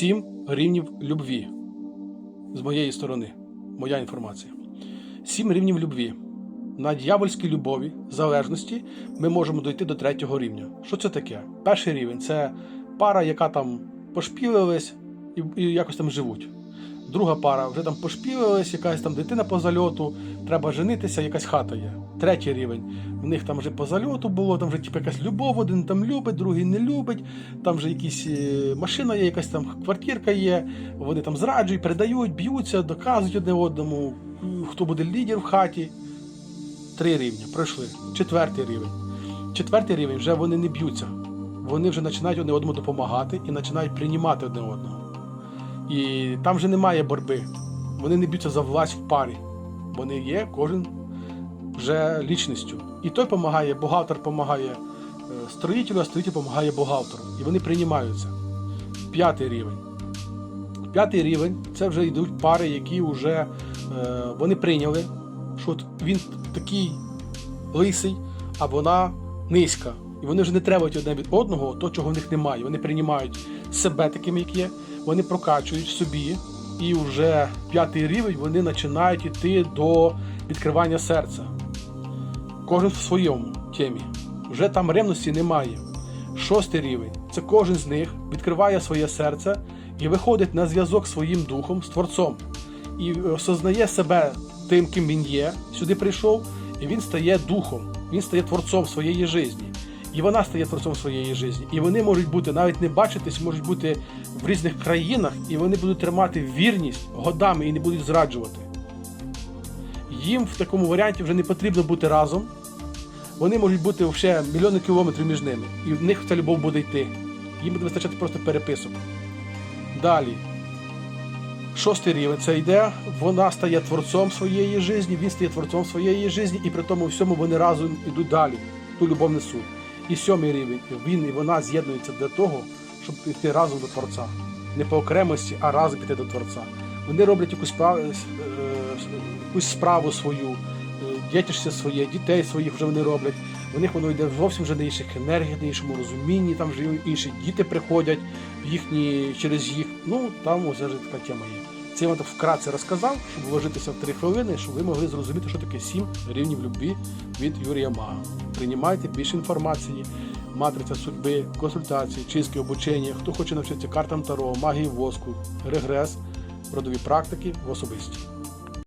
Сім рівнів любві. З моєї сторони, моя інформація. Сім рівнів любві. На дьявольській любові, залежності, ми можемо дойти до третього рівня. Що це таке? Перший рівень це пара, яка там пошпілилась і, і якось там живуть. Друга пара вже там пошпілилась, якась там дитина по зальоту, треба женитися, якась хата є. Третій рівень. В них там вже по зальоту було, там вже типу, якась любов, один там любить, другий не любить. Там вже якісь е, машина є, якась там квартирка є. Вони там зраджують, передають, б'ються, доказують одне одному, хто буде лідер в хаті. Три рівні пройшли. Четвертий рівень. Четвертий рівень вже вони не б'ються. Вони вже починають одне одному допомагати і починають приймати одне одного. І там вже немає боротьби. Вони не б'ються за власть в парі. Вони є кожен вже лічністю. І той допомагає, бухгалтер допомагає е, строїтелю, а строїтель допомагає бухгалтеру. І вони приймаються. П'ятий рівень. П'ятий рівень це вже йдуть пари, які вже е, вони прийняли, що от він такий лисий, а вона низька. І вони вже не требують одне від одного, то, чого в них немає. Вони приймають себе такими, як є, вони прокачують собі, і вже п'ятий рівень вони починають йти до відкривання серця. Кожен в своєму темі. Вже там ревності немає. Шостий рівень це кожен з них відкриває своє серце і виходить на зв'язок своїм духом з Творцом. І осознає себе тим, ким він є, сюди прийшов, і він стає духом, він стає творцом своєї житті. І вона стає творцом своєї житті. І вони можуть бути, навіть не бачитись, можуть бути в різних країнах, і вони будуть тримати вірність годами і не будуть зраджувати. Їм в такому варіанті вже не потрібно бути разом. Вони можуть бути ще мільйони кілометрів між ними, і в них ця любов буде йти. Їм буде вистачати просто переписок. Далі. Шостий рівень це йде, вона стає творцом своєї житті, він стає творцом своєї житті, і при тому всьому вони разом йдуть далі, ту любов несуть. І сьомий рівень, він і вона з'єднуються для того, щоб піти разом до Творця. Не по окремості, а разом піти до Творця. Вони роблять якусь справу, е, якусь справу свою, е, своє, дітей своїх вже вони роблять. В них воно йде зовсім вже на інших енергіях, на іншому розумінні, там вже інші діти приходять їхні, через їх. Ну, там ось вже така тема є. Це я вам так вкратце розказав, щоб вложитися в три хвилини, щоб ви могли зрозуміти, що таке сім рівнів любві від Юрія Мага. Приймайте більше інформації, матриця судьби, консультації, чистки, обучення, хто хоче навчитися картам Таро, магії воску, регрес, родові практики в особисті.